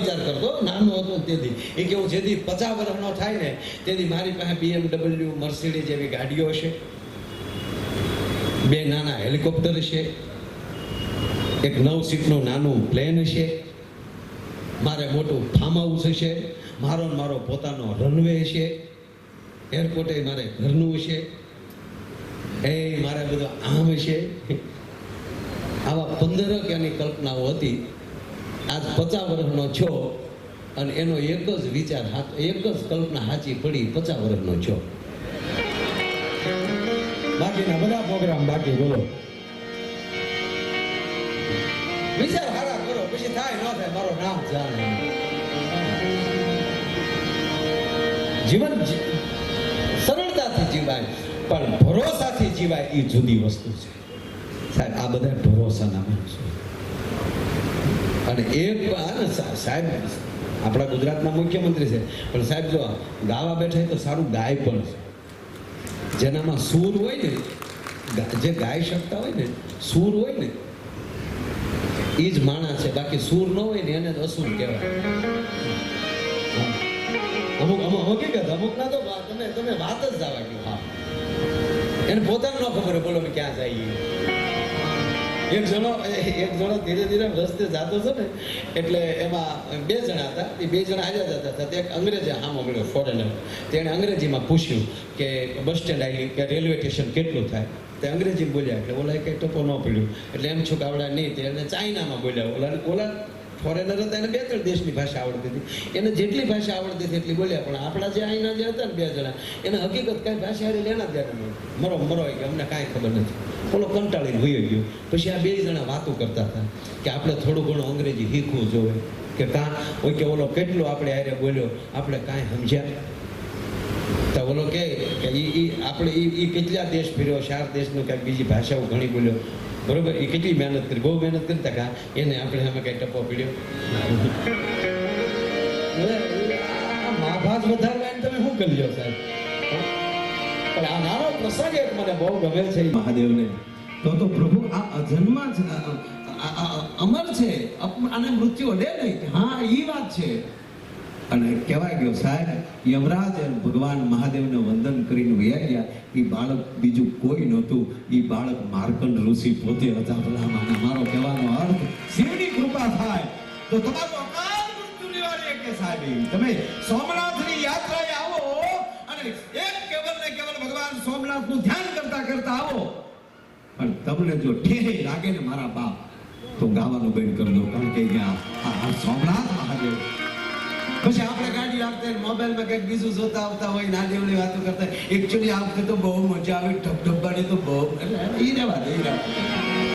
વિચાર કરતો, નાનો હતો તેથી. એ કેવું, જેથી પચાસ વર્ષનો થાય ને, તેથી મારી પાસે બીએમડબલ્યુ મર્સિડીઝ જેવી ગાડીઓ છે. બે નાના હેલિકોપ્ટર છે. એક નવ સીટનું નાનું પ્લેન છે. મારે મોટું ફાર્મ હાઉસ છે. મારો મારો પોતાનો રનવે છે. એરપોર્ટે મારે ઘરનું છે. એ મારે બધું આમ છે. આવા પંદર એની કલ્પનાઓ હતી. આજ પચાસ વર્ષનો છો અને એનો એક જ વિચાર એક જ કલ્પના સાચી પડી, પચાસ વર્ષનો છો. બાકીના બધા પ્રોગ્રામ બાકી, બોલો. વિચાર હારા કરો, પછી થાય, ન થાય, મારો નામ જાણે. જીવન સરળતાથી જીવાય, પણ ભરોસાથી જીવાય એ જુદી વસ્તુ છે. સાહેબ, આ બધા ભરોસાના માણસો. અને સા- સાહેબ, આપણા ગુજરાતના મુખ્યમંત્રી છે. પણ સાહેબ, જો ગાવા બેઠા તો સારું ગાય પણ છે. જેનામાં સૂર હોય ને જે ગાઈ શકતા હોય ને, સૂર હોય ને એ જ માણસ છે. બાકી સૂર ન હોય ને, એને અસુર કહેવાય. અમુક અમુક હકીકત અમુક ના તો તમે તમે વાત જ જવા ગયો હા. એને પોતાને ન ખબર બોલો ક્યાં જઈએ. એક જણો એક જણો ધીરે ધીરે રસ્તે જતો હતો ને, એટલે એમાં બે જણા હતા. એ બે જણા આવ્યા જતા હતા. એક અંગ્રેજ હામો મળ્યો ફોરેનર તેણે અંગ્રેજીમાં પૂછ્યું કે બસ સ્ટેન્ડ આવી કે રેલવે સ્ટેશન કેટલું થાય? તે અંગ્રેજી બોલ્યા, એટલે ઓલા કંઈ ટપો ન પડ્યું. એટલે એમ છું કે નહીં. તે ચાઇનામાં બોલ્યા, ઓલા ઓલા ફોરેનર હતા, એને બે ત્રણ દેશની ભાષા આવડતી હતી. એને જેટલી ભાષા આવડતી હતી એટલી બોલ્યા, પણ આપણા જે અહીંના જે હતા ને બે જણા, એને હકીકત કાંઈ ભાષા હારે લેના ત્યારે મરો મરો કે અમને કાંઈ ખબર નથી. ઓલો કંટાળીને હોઈ ગયો. પછી આ બે જણા વાતો કરતા હતા કે આપણે થોડું ઘણું અંગ્રેજી શીખવું જોઈએ. કે કાં હોય કે ઓલો કેટલો આપણે હારે બોલ્યો, આપણે કાંઈ સમજ્યા તો ઓલો કે એ આપણે ઈ કેટલા દેશ ફેર્યો, ચાર દેશનું કાંઈક બીજી ભાષાઓ ઘણી બોલ્યો. બરોબર? એ કેટલી મહેનત કરી? બહુ મહેનત કરતા કા? એને આપણે સામે કઈ ટપો પીડ્યો? માભાસ વધારવા એને તમે શું કરી લો સાહેબ? પણ આ નાનો પ્રસંગ મને બહુ ગમે છે. મહાદેવને. તો તો પ્રભુ, આ અજન્મા અમર છે. આને મૃત્યુ અડે નહીં. હા, એ વાત છે. અને કહેવાય ગયો, સાહેબ, યમરાજ ભગવાન મહાદેવને વંદન કરીને વૈયા ગયા. એ બાળક બીજું કોઈ નહોતું. એ બાળક માર્કંડ ઋષિ પોતે હતા ભલામાં મારો કહેવાનો અર્થ, શિવની કૃપા થાય. તો તમારું અકાળ મૃત્યુ નિવારે કે સાહેબ. તમે સોમનાથની યાત્રાએ આવો અને એક કેવલ ને કેવલ ભગવાન સોમનાથનું ધ્યાન કરતા કરતા આવો. પણ તમને જો ઠેહે લાગે ને મારા બાપ, તો ગાવાનું બંધ કરી દો. કારણ કે અહીંયા હોય, મોબાઈલમાં કંઈક બીજું જોતા આવતા હોય ના દેવની વાતો કરતા એકચ્યુઅલી આ વખતે તો બહુ મજા આવી ઢબ ઢબ્બાની તો બહુ ઈ રહેવા દે.